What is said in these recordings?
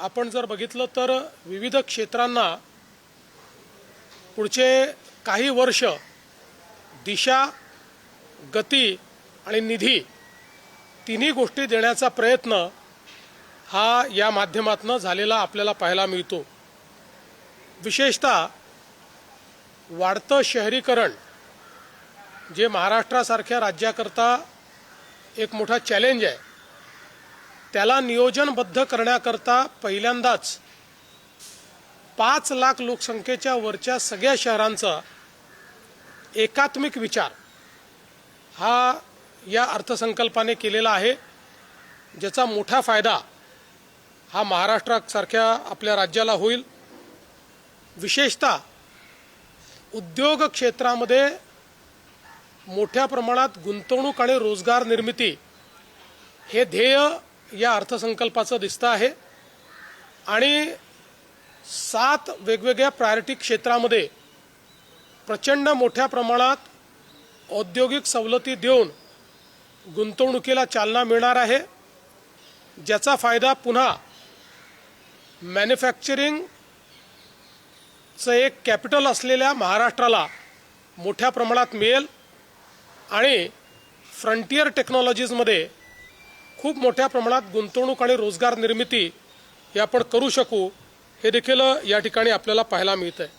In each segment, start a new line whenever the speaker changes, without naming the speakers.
आपण जर बघितलं तर विविध क्षेत्रांना पुढचे काही वर्ष दिशा गती आणि निधी तिन्ही गोष्टी देण्याचा प्रयत्न हा या माध्यमातून झालेला आपल्याला पाहायला मिळतो. विशेषतः वाढतं शहरीकरण जे महाराष्ट्रासारख्या राज्याकरता एक मोठा चॅलेंज आहे. त्याला नियोजनबद्ध करण्याकरता पहिल्यांदाच पाच लाख लोकसंख्येच्या वरच्या सगळ्या शहरांचा एकात्मिक विचार हा या अर्थसंकल्पाने केलेला आहे ज्याचा मोठा फायदा हा महाराष्ट्रासारख्या आपल्या राज्याला होईल. विशेषतः उद्योग क्षेत्रामध्ये मोठ्या प्रमाणात गुंतवणूक आणि रोजगार निर्मिती हे ध्येय या अर्थसंकल्पाचं दिसतं आहे. आणि सात वेगवेगळ्या प्रायोरिटी क्षेत्रामध्ये प्रचंड मोठ्या प्रमाणात औद्योगिक सवलती देऊन गुंतवणुकीला चालना मिळणार आहे. ज्याचा फायदा पुन्हा मॅन्युफॅक्चरिंगचं एक कॅपिटल असलेल्या महाराष्ट्राला मोठ्या प्रमाणात मिळेल. आणि फ्रंटियर टेक्नॉलॉजीजमध्ये खूप मोठ्या प्रमाणात गुंतवणूक आणि रोजगार निर्मिती हे आपण करू शकू हे देखील या ठिकाणी आपल्याला पाहायला मिळतं आहे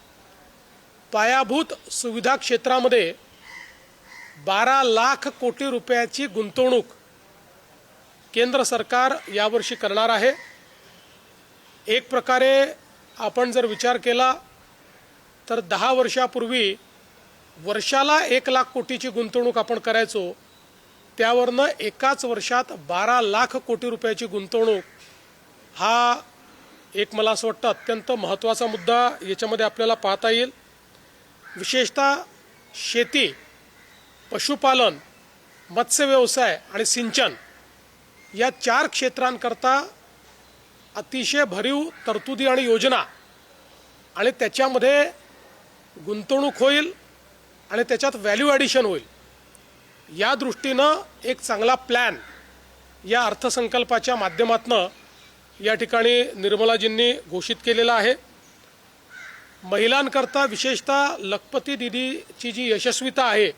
पायाभूत सुविधा क्षेत्रामध्ये बारा लाख कोटी रुपयाची गुंतवणूक केंद्र सरकार यावर्षी करणार आहे. एक प्रकारे आपण जर विचार केला तर दहा वर्षापूर्वी वर्षाला एक लाख कोटीची गुंतवणूक आपण करायचो. त्यावरनं एकाच वर्षात बारा लाख कोटी रुपयाची गुंतवणूक हा एक मला असं वाटतं अत्यंत महत्त्वाचा मुद्दा याच्यामध्ये आपल्याला पाहता येईल. विशेषतः शेती पशुपालन मत्स्यव्यवसाय आणि सिंचन या चार क्षेत्रांकरता अतिशय भरीव तरतुदी आणि योजना आणि त्याच्यामध्ये गुंतवणूक होईल आणि त्याच्यात व्हॅल्यू ॲडिशन होईल. या दृष्टीनं एक चांगला प्लॅन या अर्थसंकल्पाच्या माध्यमातनं या ठिकाणी निर्मलाजींनी घोषित केलेला आहे. महिलांकरता विशेषतः लखपती दिदीची जी यशस्विता आहे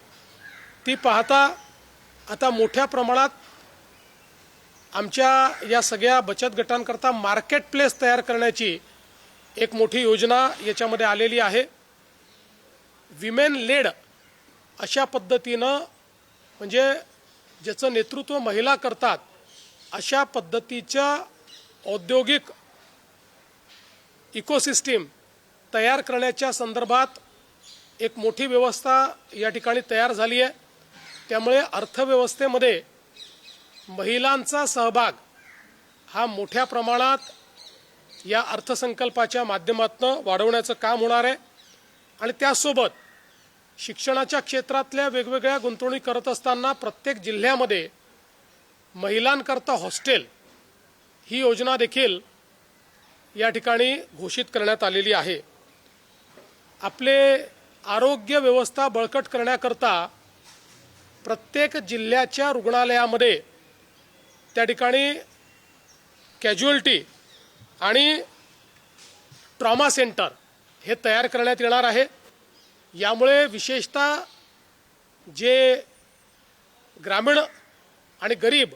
ती पाहता आता मोठ्या प्रमाणात आमच्या या सगळ्या बचत गटांकरता मार्केट प्लेस तयार करण्याची एक मोठी योजना याच्यामध्ये आलेली आहे. विमेन लेड अशा पद्धतीनं म्हणजे ज्याचं नेतृत्व महिला करतात अशा पद्धतीच्या औद्योगिक इकोसिस्टीम तयार करण्याच्या संदर्भात एक मोठी व्यवस्था या ठिकाणी तयार झाली आहे. त्यामुळे अर्थव्यवस्थेमध्ये महिलांचा सहभाग हा मोठ्या प्रमाणात या अर्थसंकल्पाच्या माध्यमातून वाढवण्याचं काम होणार आहे. आणि त्यासोबत शिक्षणाच्या क्षेत्रातल्या वेगवेगळ्या गुंतवणूक करत असताना प्रत्येक जिल्ह्यामध्ये महिलांकरता हॉस्टेल ही योजना देखील या ठिकाणी घोषित करण्यात आलेली आहे. आपले आरोग्य व्यवस्था बळकट करण्याकरता प्रत्येक जिल्ह्याच्या रुग्णालयामध्ये त्या ठिकाणी कॅज्युअल्टी आणि ट्रॉमा सेंटर हे तयार करण्यात येणार आहे. यामुळे विशेषतः जे ग्रामीण आणि गरीब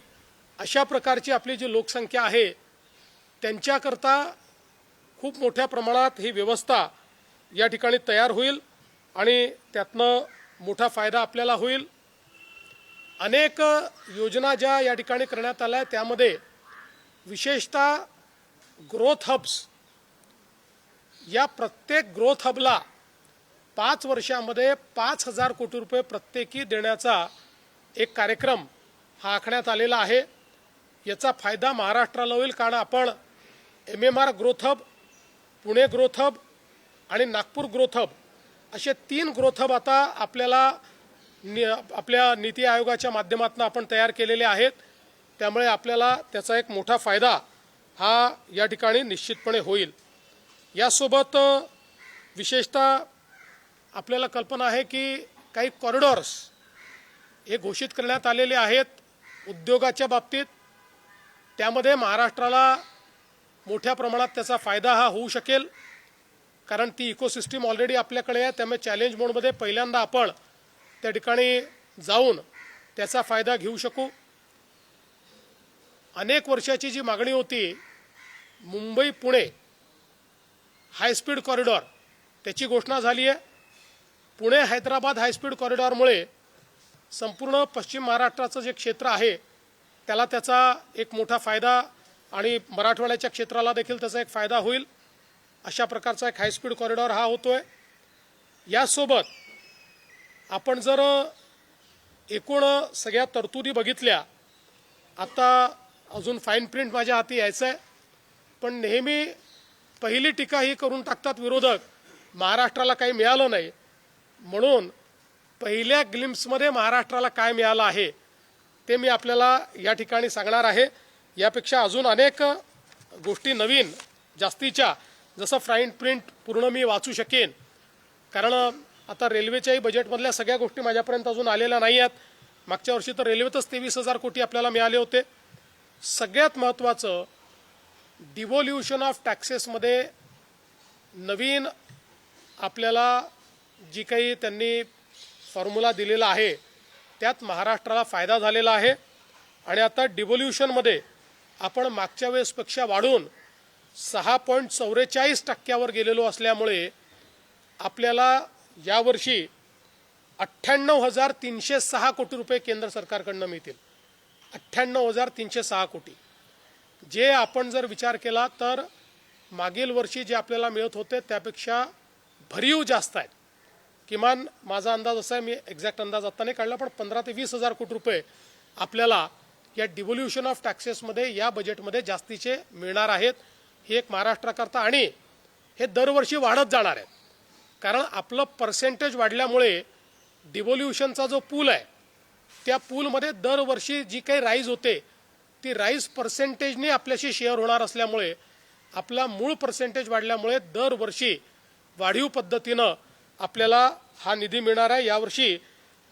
अशा प्रकारची आपली जी लोकसंख्या आहे त्यांच्याकरता खूप मोठ्या प्रमाणात ही व्यवस्था या ठिकाणी तयार होईल आणि त्यातनं मोठा फायदा आपल्याला होईल. अनेक योजना ज्या या ठिकाणी करण्यात आल्या त्यामध्ये विशेषतः ग्रोथ हब्स या प्रत्येक ग्रोथ हबला पाच वर्षामध्ये पाच हजार कोटी रुपये प्रत्येकी देण्याचा एक कार्यक्रम हा आखण्यात आलेला आहे. याचा फायदा महाराष्ट्राला होईल कारण आपण M M R growth hub Pune growth hub आणि नागपूर ग्रोथ हब असे तीन ग्रोथ हब आता आपल्याला नि आपल्या नीती आयोगाच्या माध्यमातून आपण तयार केलेले आहेत. त्यामुळे आपल्याला त्याचा एक मोठा फायदा हा या ठिकाणी निश्चितपणे होईल. यासोबत विशेषतः आपल्याला कल्पना आहे की काही कॉरिडॉर्स हे घोषित करण्यात आलेले आहेत उद्योगाच्या बाबतीत. त्यामध्ये महाराष्ट्राला मोठ्या प्रमाणात त्याचा फायदा हा होऊ शकेल. कारण ती इकोसिस्टीम ऑलरेडी आपल्याकडे आहे. त्यामुळे चॅलेंज मोडमध्ये पहिल्यांदा आपण त्या ठिकाणी जाऊन त्याचा फायदा घेऊ शकू. अनेक वर्षाची जी मागणी होती मुंबई पुणे हायस्पीड कॉरिडॉर त्याची घोषणा झाली आहे. पुणे हैदराबाद हायस्पीड कॉरिडॉरमुळे संपूर्ण पश्चिम महाराष्ट्राचं जे क्षेत्र आहे त्याला त्याचा एक मोठा फायदा आणि मराठवाड्याच्या क्षेत्राला देखील त्याचा एक फायदा होईल अशा प्रकारचा एक हायस्पीड कॉरिडॉर हा होतो आहे यासोबत आपण जर एकूण सगळ्या तरतुदी बघितल्या आता अजून फाईन प्रिंट माझ्या हाती यायचं आहे पण नेहमी पहिली टीका ही करून टाकतात विरोधक महाराष्ट्राला काही मिळालं नाही. म्हणून पहिल्या ग्लिम्समध्ये महाराष्ट्राला काय मिळालं आहे ते मी आपल्याला या ठिकाणी सांगणार आहे. यापेक्षा अजून अनेक गोष्टी नवीन जास्तीच्या जसं फ्राईन प्रिंट पूर्ण मी वाचू शकेन. कारण आता रेल्वेच्याही बजेटमधल्या सगळ्या गोष्टी माझ्यापर्यंत अजून आलेल्या नाही आहेत मागच्या वर्षी तर रेल्वेतच तेवीस हजार कोटी आपल्याला मिळाले होते. सगळ्यात महत्त्वाचं डिव्होल्युशन ऑफ टॅक्सेसमध्ये नवीन आपल्याला जी काही त्यांनी फॉर्म्युला दिलेला आहे त्यात महाराष्ट्राला फायदा झालेला आहे. आणि आता डिव्होल्युशनमध्ये आपण मागच्या वेळेसपेक्षा वाढून सहा पॉईंट चौवेचाळीस टक्क्यावर गेलेलो असल्यामुळे आपल्याला यावर्षी अठ्ठ्याण्णव हजार तीनशे सहा कोटी रुपये केंद्र सरकारकडनं मिळतील. अठ्ठ्याण्णव हजार तीनशे सहा कोटी. जे आपण जर विचार केला तर मागील वर्षी जे आपल्याला मिळत होते त्यापेक्षा भरीव जास्त आहेत. किमान माझा अंदाज असा आहे मी एक्झॅक्ट अंदाज आत्ता नाही काढला पण पंधरा ते वीस हजार कोटी रुपये आपल्याला या डिव्होल्युशन ऑफ टॅक्सेसमध्ये या बजेटमध्ये जास्तीचे मिळणार आहेत हे एक महाराष्ट्राकरता आणि हे दरवर्षी वाढत जाणार आहे कारण आपलं पर्सेंटेज वाढल्यामुळे डिव्होल्युशनचा जो पूल आहे त्या पूलमध्ये दरवर्षी जी काही राईज होते ती राईज पर्सेंटेजने आपल्याशी शेअर होणार असल्यामुळे आपला मूळ पर्सेंटेज वाढल्यामुळे दरवर्षी वाढीव पद्धतीनं आपल्याला हा निधी मिळणार आहे. यावर्षी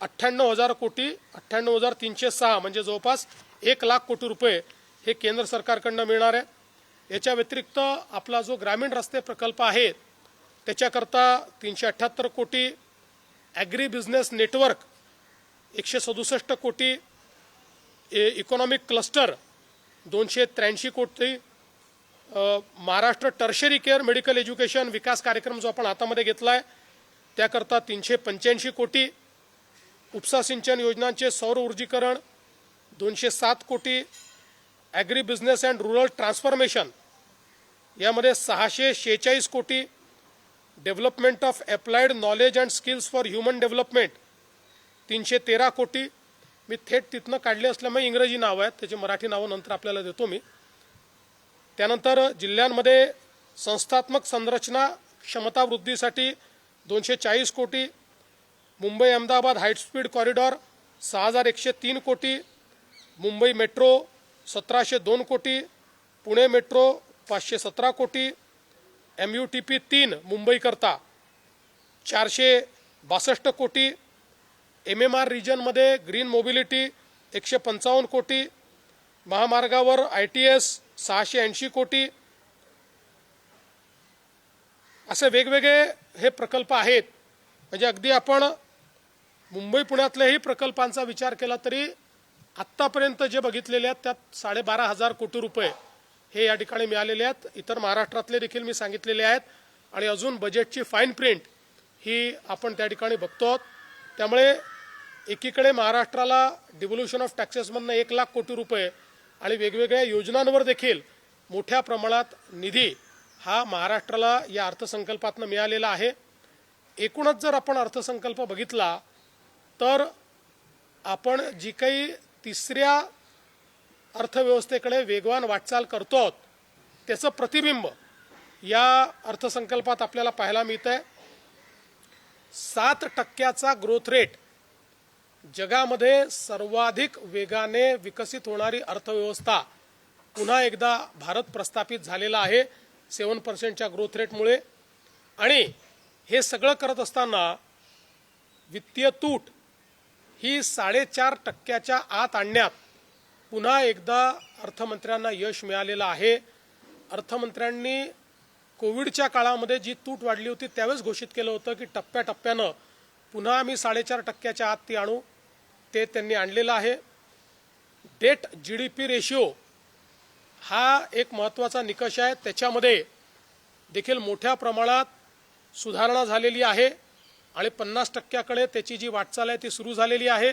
अठ्ठ्याण्णव हजार कोटी अठ्ठ्याण्णव हजार तीनशे सहा म्हणजे जवळपास एक लाख कोटी रुपये हे केंद्र सरकारकडनं मिळणार आहे. याच्या व्यतिरिक्त आपला जो ग्रामीण रस्ते प्रकल्प आहे त्याच्याकरता तीनशे अठ्ठ्याहत्तर कोटी ॲग्री बिझनेस नेटवर्क एकशे सदुसष्ट कोटी ए इकॉनॉमिक क्लस्टर दोनशे त्र्याऐंशी crore Maharashtra tertiary care medical education विकास कार्यक्रम जो आपण हातामध्ये घेतला आहे त्याकरता तीनशे पंच्याऐंशी कोटी उपसा सिंचन योजनांचे सौर ऊर्जीकरण दोनशे सात crore agri business and rural transformation यामध्ये सहाशे शेहेचाळीस crore development of applied knowledge and skills for human development तीनशे तेरा कोटी मी थेट तिथनं काढले असल्यामुळे इंग्रजी नावं आहेत त्याची मराठी नावं नंतर आपल्याला देतो मी. त्यानंतर जिल्ह्यांमध्ये संस्थात्मक संरचना क्षमता वृद्धीसाठी दोनशे चाळीस कोटी मुंबई अहमदाबाद हायस्पीड कॉरिडॉर सहा हजार एकशे तीन कोटी मुंबई मेट्रो सतराशे दोन कोटी पुणे मेट्रो पाचशे सतरा कोटी एम यू टी पी तीन मुंबईकरता चारशे बासष्ट कोटी एम एम आर रिजनमध्ये ग्रीन मोबिलिटी एकशे पंचावन्न कोटी महामार्गावर आय टी एस सहाशे ऐंशी कोटी. असे वेगवेगळे हे प्रकल्प आहेत. म्हणजे अगदी आपण मुंबई पुण्यातल्याही प्रकल्पांचा विचार केला तरी आत्तापर्यंत जे बघितलेले आहेत त्यात साडेबारा हजार कोटी रुपये हे या ठिकाणी मिळालेले आहेत. इतर महाराष्ट्रातले देखील मी सांगितलेले आहेत. आणि अजून बजेटची फाईन प्रिंट ही आपण त्या ठिकाणी बघतो आहोत. त्यामुळे एकीकडे महाराष्ट्राला डिव्होल्युशन ऑफ टॅक्सेसमधनं एक लाख कोटी रुपये आणि वेगवेगळ्या योजनांवर देखील मोठ्या प्रमाणात निधी हा महाराष्ट्राला या अर्थसंकल्पातनं मिळालेला आहे. एकूणच जर आपण अर्थसंकल्प बघितला तर आपण जी काही तिसऱ्या अर्थव्यवस्थेकडे वेगवान वाटचाल करतो आहोत त्याचं प्रतिबिंब या अर्थसंकल्पात आपल्याला पाहायला मिळतं आहे सात टक्क्याचा ग्रोथ रेट जगामध्ये सर्वाधिक वेगाने विकसित होणारी अर्थव्यवस्था पुन्हा एकदा भारत प्रस्थापित झालेला आहे. सेवन पर्सेंटच्या ग्रोथ रेटमुळे आणि हे सगळं करत असताना वित्तीय तूट ही साडेचार टक्क्याच्या आत आणण्यात पुन्हा एकदा अर्थमंत्र्यांना यश मिळालेलं आहे. अर्थमंत्र्यांनी कोविडच्या काळामध्ये जी तूट वाढली होती त्यावेळेस घोषित केलं होतं की टप्प्याटप्प्यानं पुन्हा आम्ही साडेचार टक्क्याच्या आत ती आणू. ते त्यांनी आणलेलं आहे. Debt G D P ratio हा एक महत्त्वाचा निकष आहे. त्याच्यामध्ये देखील मोठ्या प्रमाणात सुधारणा झालेली आहे आणि पन्नास टक्क्याकडे त्याची जी वाटचाल आहे ती सुरू झालेली आहे.